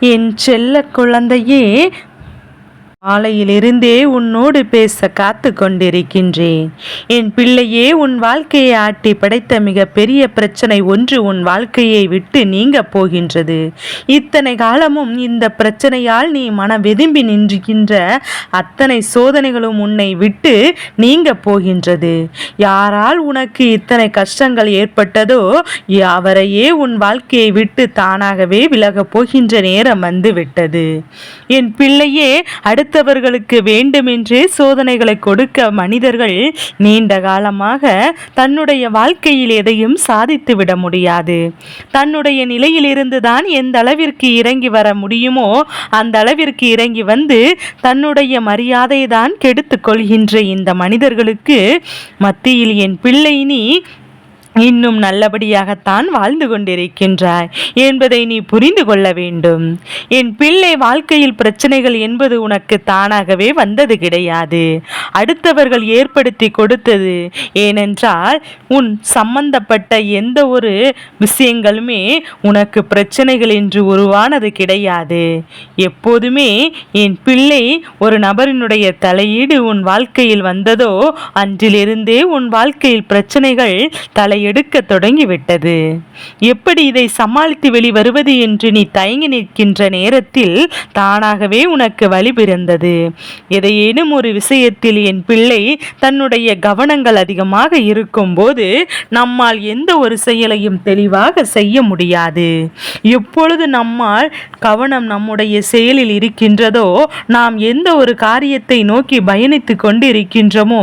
என் செல்ல குழந்தையே காலையிலிருந்தே உன்னோடு பேச காத்து கொண்டிருக்கின்றேன் என் பிள்ளையே உன் வாழ்க்கையை ஆட்டி படைத்த மிக பெரிய பிரச்சனை ஒன்று உன் வாழ்க்கையை விட்டு நீங்க போகின்றது. இத்தனை காலமும் இந்த பிரச்சனையால் நீ மன வெதும்பி நின்றுகின்ற அத்தனை சோதனைகளும் உன்னை விட்டு நீங்க போகின்றது. யாரால் உனக்கு இத்தனை கஷ்டங்கள் ஏற்பட்டதோ அவரையே உன் வாழ்க்கையை விட்டு தானாகவே விலகப் போகின்ற நேரம் வந்து விட்டது என் பிள்ளையே அடுத்த அடுத்தவர்களுக்கு வேண்டுமென்றே சோதனைகளை கொடுக்க மனிதர்கள் நீண்ட காலமாக தன்னுடைய வாழ்க்கையில் எதையும் சாதித்து விட முடியாது. தன்னுடைய நிலையிலிருந்து தான் எந்த அளவிற்கு இறங்கி வர முடியுமோ அந்த அளவிற்கு இறங்கி வந்து தன்னுடைய மரியாதை தான் கெடுத்து கொள்கின்ற இந்த மனிதர்களுக்கு மத்தியில் என் பிள்ளை நீ இன்னும் நல்லபடியாகத்தான் வாழ்ந்து கொண்டிருக்கின்றாய் என்பதை நீ புரிந்து கொள்ள வேண்டும். என் பிள்ளை வாழ்க்கையில் பிரச்சனைகள் என்பது உனக்கு தானாகவே வந்தது கிடையாது. அடுத்தவர்கள் ஏற்படுத்தி கொடுத்தது ஏனென்றால் உன் சம்பந்தப்பட்ட எந்த ஒரு விஷயங்களுமே உனக்கு பிரச்சனைகள் என்று உருவானது கிடையாது. எப்போதுமே என் பிள்ளை ஒரு நபரினுடைய தலையீடு உன் வாழ்க்கையில் வந்ததோ அன்றிலிருந்தே உன் வாழ்க்கையில் பிரச்சனைகள் தலையீடு எடுக்க தொடங்கிவிட்டது. எப்படி இதை சமாளித்து வெளிவருவது என்று நீ தயங்கி நிற்கின்ற நேரத்தில் தானாகவே உனக்கு வழி பிறந்தது. எதையேனும் ஒரு விஷயத்தில் என் பிள்ளை தன்னுடைய கவனங்கள் அதிகமாக இருக்கும்போது நம்மால் எந்த ஒரு செயலையும் தெளிவாக செய்ய முடியாது. எப்பொழுது நம்மால் கவனம் நம்முடைய செயலில் இருக்கின்றதோ நாம் எந்த ஒரு காரியத்தை நோக்கி பயணித்து கொண்டிருக்கின்றோமோ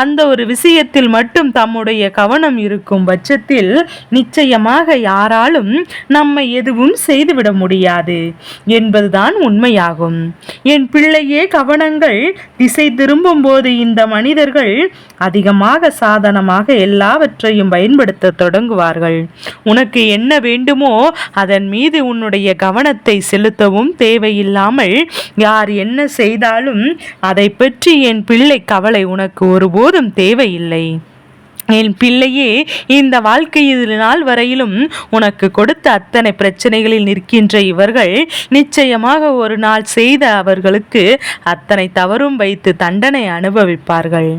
அந்த ஒரு விஷயத்தில் மட்டும் தம்முடைய கவனம் இருக்கும் இருக்கும் பட்சத்தில் நிச்சயமாக யாராலும் நம்மை எதுவும் செய்துவிட முடியாது என்பதுதான் உண்மையாகும். என் பிள்ளையே கவனங்கள் திசை திரும்பும் போது இந்த மனிதர்கள் அதிகமாக சாதனமாக எல்லாவற்றையும் பயன்படுத்த தொடங்குவார்கள். உனக்கு என்ன வேண்டுமோ அதன் மீது உன்னுடைய கவனத்தை செலுத்தவும் தேவையில்லாமல் யார் என்ன செய்தாலும் அதை பற்றி என் பிள்ளை கவலை உனக்கு ஒருபோதும் தேவையில்லை. என் பிள்ளையே இந்த வாழ்க்கையில் நாள் வரையிலும் உனக்கு கொடுத்த அத்தனை பிரச்சனைகளில் நிற்கின்ற இவர்கள் நிச்சயமாக ஒரு நாள் செய்த அவர்களுக்கு அத்தனை தவறும் வைத்து தண்டனை அனுபவிப்பார்கள்.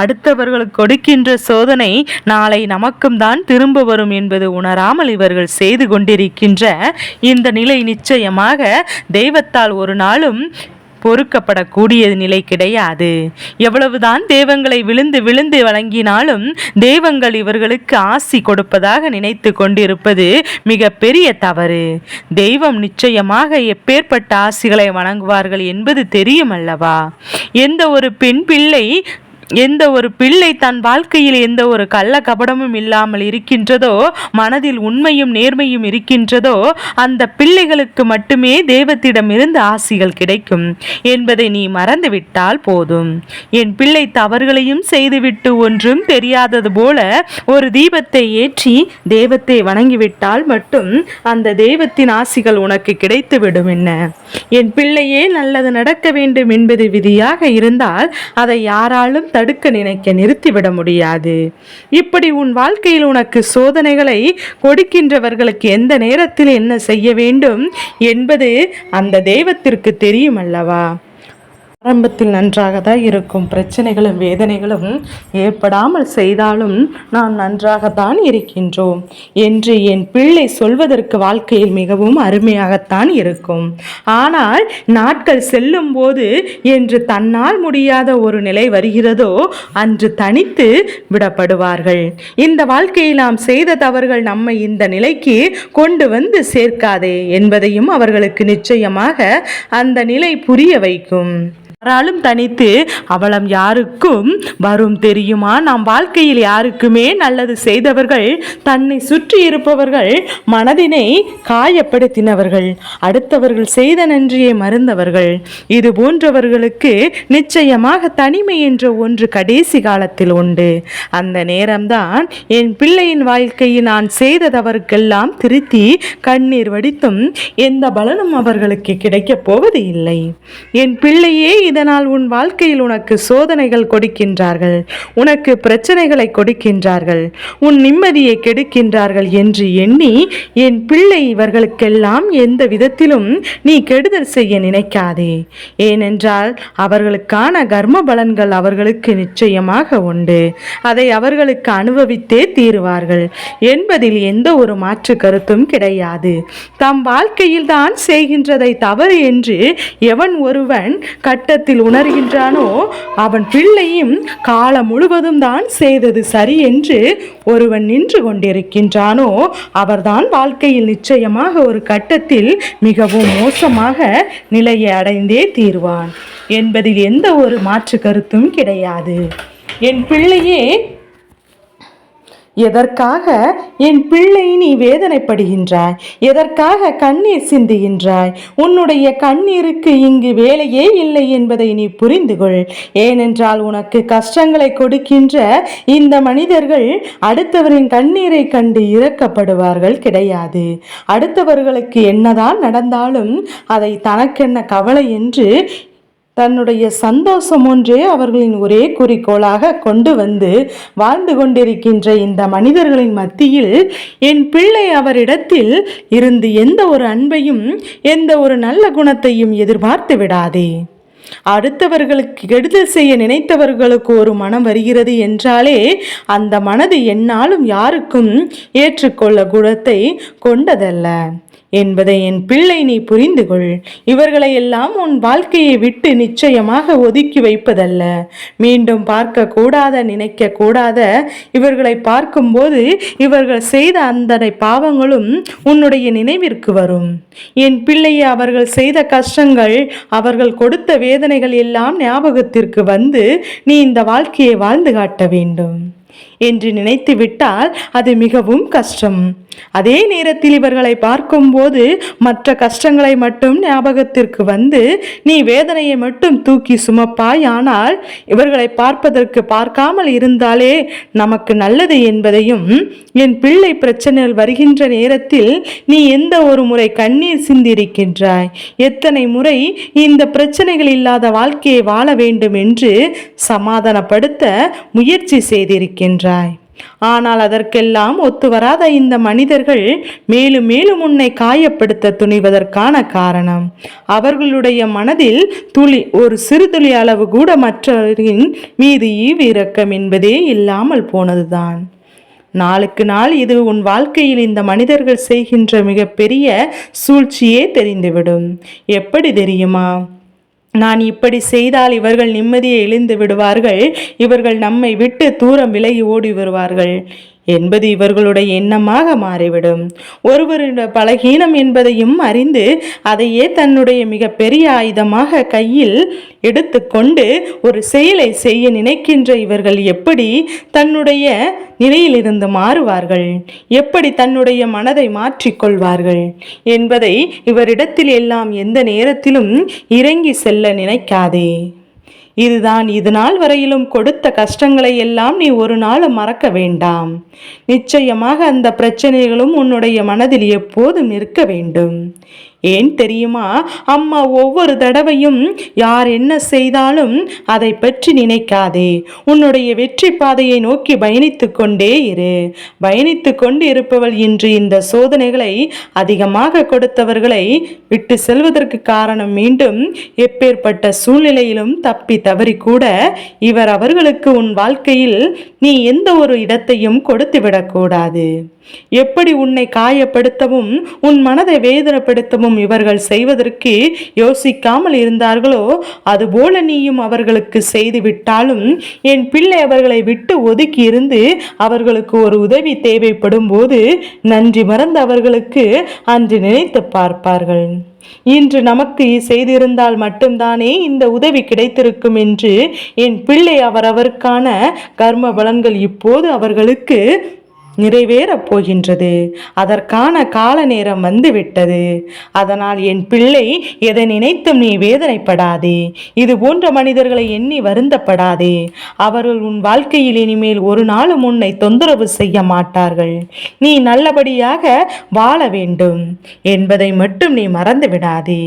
அடுத்தவர்களுக்கு கொடுக்கின்ற சோதனை நாளை நமக்கும் தான் திரும்ப வரும் என்பது உணராமல் இவர்கள் செய்து கொண்டிருக்கின்ற இந்த நிலை நிச்சயமாக தெய்வத்தால் ஒரு நாளும் பொறுக்கப்படக்கூடிய நிலை கிடையாது. எவ்வளவுதான் தெய்வங்களை விழுந்து விழுந்து வழங்கினாலும் தெய்வங்கள் இவர்களுக்கு ஆசி கொடுப்பதாக நினைத்து கொண்டிருப்பது மிக பெரிய தவறு. தெய்வம் நிச்சயமாக எப்பேற்பட்ட ஆசிகளை வணங்குவார்கள் என்பது தெரியும் அல்லவா? எந்த ஒரு பெண் பிள்ளை எந்த ஒரு பிள்ளை தன் வாழ்க்கையில் எந்த ஒரு கள்ள கபடமும் இல்லாமல் இருக்கின்றதோ மனதில் உண்மையும் நேர்மையும் இருக்கின்றதோ அந்த பிள்ளைகளுக்கு மட்டுமே தெய்வத்திடமிருந்து ஆசிகள் கிடைக்கும் என்பதை நீ மறந்துவிட்டால் போதும். என் பிள்ளை தவறுகளையும் செய்துவிட்டு ஒன்றும் தெரியாதது போல ஒரு தீபத்தை ஏற்றி தெய்வத்தை வணங்கிவிட்டால் மட்டும் அந்த தெய்வத்தின் ஆசிகள் உனக்கு கிடைத்துவிடும் என்ன? என் பிள்ளையே நல்லது நடக்க வேண்டும் என்பது விதியாக இருந்தால் அதை யாராலும் தடுக்க நினைக்க நிறுத்திவிட முடியாது. இப்படி உன் வாழ்க்கையில் உனக்கு சோதனைகளை கொடுக்கின்றவர்களுக்கு எந்த நேரத்தில் என்ன செய்ய வேண்டும் என்பது அந்த தெய்வத்திற்கு தெரியும் அல்லவா? ஆரம்பத்தில் நன்றாக தான் இருக்கும். பிரச்சனைகளும் வேதனைகளும் ஏற்படாமல் செய்தாலும் நாம் நன்றாகத்தான் இருக்கின்றோம். என்று என் பிள்ளை சொல்வதற்கு வாழ்க்கையில் மிகவும் அருமையாகத்தான் இருக்கும். ஆனால் நாட்கள் செல்லும் போது என்று தன்னால் முடியாத ஒரு நிலை வருகிறதோ அன்று தனித்து விடப்படுவார்கள். இந்த வாழ்க்கையில் நாம் செய்த தவறுகள் நம்மை இந்த நிலைக்கு கொண்டு வந்து சேர்க்காதே என்பதையும் அவர்களுக்கு நிச்சயமாக அந்த நிலை புரிய வைக்கும். யாராலும் தனித்து அவளம் யாருக்கும் வரும் தெரியுமா? நாம் வாழ்க்கையில் யாருக்குமே நல்லது செய்தவர்கள் தன்னை சுற்றி இருப்பவர்கள் மனதினை காயப்படுத்தினவர்கள் அடுத்தவர்கள் செய்த நன்றியை மறந்தவர்கள். இது போன்றவர்களுக்கு நிச்சயமாக தனிமை என்ற ஒன்று கடைசி காலத்தில் உண்டு. அந்த நேரம்தான் என் பிள்ளையின் வாழ்க்கையில் நான் செய்த தவறுக்கெல்லாம் திருத்தி கண்ணீர் வடித்தும் எந்த பலனும் அவர்களுக்கு கிடைக்கப் போவது இல்லை என் பிள்ளையே இதனால் உன் வாழ்க்கையில் உனக்கு சோதனைகள் கொடுக்கின்றார்கள். உனக்கு பிரச்சனைகளை கொடுக்கின்றார்கள். உன் நிம்மதியை கெடுக்கின்றார்கள் என்று எண்ணி என் பிள்ளை இவர்களுக்கெல்லாம் எந்த விதத்திலும் நீ கெடுதல் செய்ய நினைக்காதே. ஏனென்றால் அவர்களுக்கான கர்ம பலன்கள் அவர்களுக்கு நிச்சயமாக உண்டு. அதை அவர்களுக்கு அனுபவித்தே தீருவார்கள். என்பதில் எந்த ஒரு மாற்று கருத்தும் கிடையாது. தம் வாழ்க்கையில் தான் செய்கின்றதை தவறு என்று எவன் ஒருவன் கட்ட உள்ளத்தில் உணர்கின்றானோ அவன் பிள்ளையும் காலம் முழுவதும் தான் செய்தது சரி என்று ஒருவன் நின்று கொண்டிருக்கின்றானோ அவர்தான் வாழ்க்கையில் நிச்சயமாக ஒரு கட்டத்தில் மிகவும் மோசமாக நிலையை அடைந்தே தீர்வான். என்பதில் எந்த ஒரு மாற்று கருத்தும் கிடையாது. என் பிள்ளையே எதற்காக என் பிள்ளை நீ வேதனைப்படுகின்றாய்? எதற்காக கண்ணீர் சிந்துகின்றாய்? உன்னுடைய கண்ணீருக்கு இங்கு வேலையே இல்லை என்பதை நீ புரிந்து கொள் ஏனென்றால் உனக்கு கஷ்டங்களை கொடுக்கின்ற இந்த மனிதர்கள் அடுத்தவரின் கண்ணீரை கண்டு இறக்கப்படுவார்கள் கிடையாது. அடுத்தவர்களுக்கு என்னதான் நடந்தாலும் அதை தனக்கென்ன கவலை என்று தன்னுடைய சந்தோஷம் ஒன்றே அவர்களின் ஒரே குறிக்கோளாக கொண்டு வந்து வாழ்ந்து கொண்டிருக்கின்ற இந்த மனிதர்களின் மத்தியில் என் பிள்ளை அவரிடத்தில் இருந்து எந்த ஒரு அன்பையும் எந்த ஒரு நல்ல குணத்தையும் எதிர்பார்த்து விடாதே. அடுத்தவர்களுக்கு கெடுதல் செய்ய நினைத்தவர்களுக்கு ஒரு மனம் வருகிறது என்றாலே அந்த மனது என்னாலும் யாருக்கும் ஏற்றுக்கொள்ள குணத்தை கொண்டதல்ல. என்பதை என் பிள்ளை நீ புரிந்து கொள் இவர்களை எல்லாம் உன் வாழ்க்கையை விட்டு நிச்சயமாக ஒதுக்கி வைப்பதல்ல. மீண்டும் பார்க்க கூடாத நினைக்க கூடாத இவர்களை பார்க்கும்போது இவர்கள் செய்த அந்த பாவங்களும் உன்னுடைய நினைவிற்கு வரும். என் பிள்ளையை அவர்கள் செய்த கஷ்டங்கள் அவர்கள் கொடுத்த வேதனைகள் எல்லாம் ஞாபகத்திற்கு வந்து நீ இந்த வாழ்க்கையை வாழ்ந்து காட்ட வேண்டும் என்று நினைத்து விட்டால் அது மிகவும் கஷ்டம். அதே நேரத்தில் இவர்களை பார்க்கும்போது மற்ற கஷ்டங்களை மட்டும் ஞாபகத்திற்கு வந்து நீ வேதனையை மட்டும் தூக்கி சுமப்பாய் ஆனால் இவர்களை பார்ப்பதற்கு பார்க்காமல் இருந்தாலே நமக்கு நல்லது என்பதையும் என் பிள்ளை பிரச்சனைகள் வருகின்ற நேரத்தில் நீ எந்த ஒரு முறை கண்ணீர் சிந்திருக்கின்றாய்? எத்தனை முறை இந்த பிரச்சனைகள் இல்லாத வாழ்க்கையை வாழ வேண்டும் என்று சமாதானப்படுத்த முயற்சி செய்திருக்கின்றாய்? ஆனால் அதற்கெல்லாம் ஒத்து வராத இந்த மனிதர்கள் மேலும் மேலும் உன்னை காயப்படுத்த துணிவதற்கான காரணம். அவர்களுடைய மனதில் துளி ஒரு சிறு துளி அளவு கூட மற்றவரின் மீது ஈவிரக்கம் என்பதே இல்லாமல் போனதுதான். நாளுக்கு நாள் இது உன் வாழ்க்கையில் இந்த மனிதர்கள் செய்கின்ற மிகப்பெரிய சூழ்ச்சியே தெரிந்துவிடும். எப்படி தெரியுமா? நான் இப்படி செய்தால் இவர்கள் நிம்மதியை இழிந்து விடுவார்கள். இவர்கள் நம்மை விட்டு தூரம் விலகி ஓடி வருவார்கள். என்பது இவர்களுடைய எண்ணமாக மாறிவிடும். ஒருவருடைய பலகீனம் என்பதையும் அறிந்து அதையே தன்னுடைய மிக பெரிய ஆயுதமாக கையில் எடுத்துக்கொண்டு ஒரு செயலை செய்ய நினைக்கின்ற இவர்கள் எப்படி தன்னுடைய நிலையிலிருந்து மாறுவார்கள்? எப்படி தன்னுடைய மனதை மாற்றிக்கொள்வார்கள்? என்பதை இவரிடத்தில் எல்லாம் எந்த நேரத்திலும் இறங்கி செல்ல நினைக்காதே. இதுதான் இது நாள் வரையிலும் கொடுத்த கஷ்டங்களை எல்லாம் நீ ஒரு நாள் மறக்க வேண்டாம். நிச்சயமாக அந்த பிரச்சனைகளும் உன்னுடைய மனதில் எப்போதும் நிற்க வேண்டும். ஏன் தெரியுமா? அம்மா ஒவ்வொரு தடவையும் யார் என்ன செய்தாலும் அதை பற்றி நினைக்காதே. உன்னுடைய வெற்றி பாதையை நோக்கி பயணித்து கொண்டே இரு. பயணித்து கொண்டு இருப்பவள் இன்று இந்த சோதனைகளை அதிகமாக கொடுத்தவர்களை விட்டு செல்வதற்கு காரணம் மீண்டும் எப்பேற்பட்ட சூழ்நிலையிலும் தப்பி தவறி கூட இவர் அவர்களுக்கு உன் வாழ்க்கையில் நீ எந்த ஒரு இடத்தையும் கொடுத்து விடக்கூடாது. எப்படி உன்னை காயப்படுத்தவும் உன் மனதை வேதனைப்படுத்தவும் இவர்கள் செய்வதற்கு யோசிக்காமல் இருந்தார்களோ அதுபோல நீயும் அவர்களுக்கு செய்து விட்டாலும் என் பிள்ளை அவர்களை விட்டு ஒதுக்கி இருந்து அவர்களுக்கு ஒரு உதவி தேவைப்படும் போது நன்றி மறந்து அவர்களுக்கு அன்று நினைத்து பார்ப்பார்கள். இன்று நமக்கு செய்திருந்தால் மட்டும்தானே இந்த உதவி கிடைத்திருக்கும் என்று என் பிள்ளை அவரவருக்கான கர்ம பலன்கள் இப்போது அவர்களுக்கு நிறைவேறப் போகின்றது அதற்கான கால நேரம் வந்துவிட்டது. அதனால் என் பிள்ளை எதை நினைத்தும் நீ வேதனைப்படாதே. இது போன்ற மனிதர்களை எண்ணி வருந்தப்படாதே. அவர்கள் உன் வாழ்க்கையில் இனிமேல் ஒரு நாளும் உன்னை தொந்தரவு செய்ய மாட்டார்கள். நீ நல்லபடியாக வாழ வேண்டும் என்பதை மட்டும் நீ மறந்து விடாதே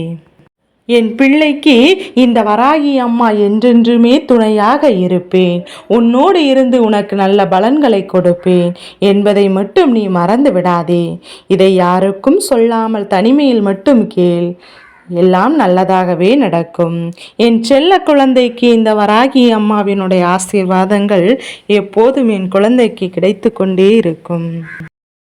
என் பிள்ளைக்கு இந்த வராகி அம்மா என்றென்றுமே துணையாக இருப்பேன். உன்னோடு இருந்து உனக்கு நல்ல பலன்களை கொடுப்பேன். என்பதை மட்டும் நீ மறந்து விடாதே. இதை யாருக்கும் சொல்லாமல் தனிமையில் மட்டும் கேள். எல்லாம் நல்லதாகவே நடக்கும். என் செல்ல குழந்தைக்கு இந்த வராகி அம்மாவினுடைய ஆசீர்வாதங்கள் எப்போதும் என் குழந்தைக்கு கிடைத்து கொண்டே இருக்கும்.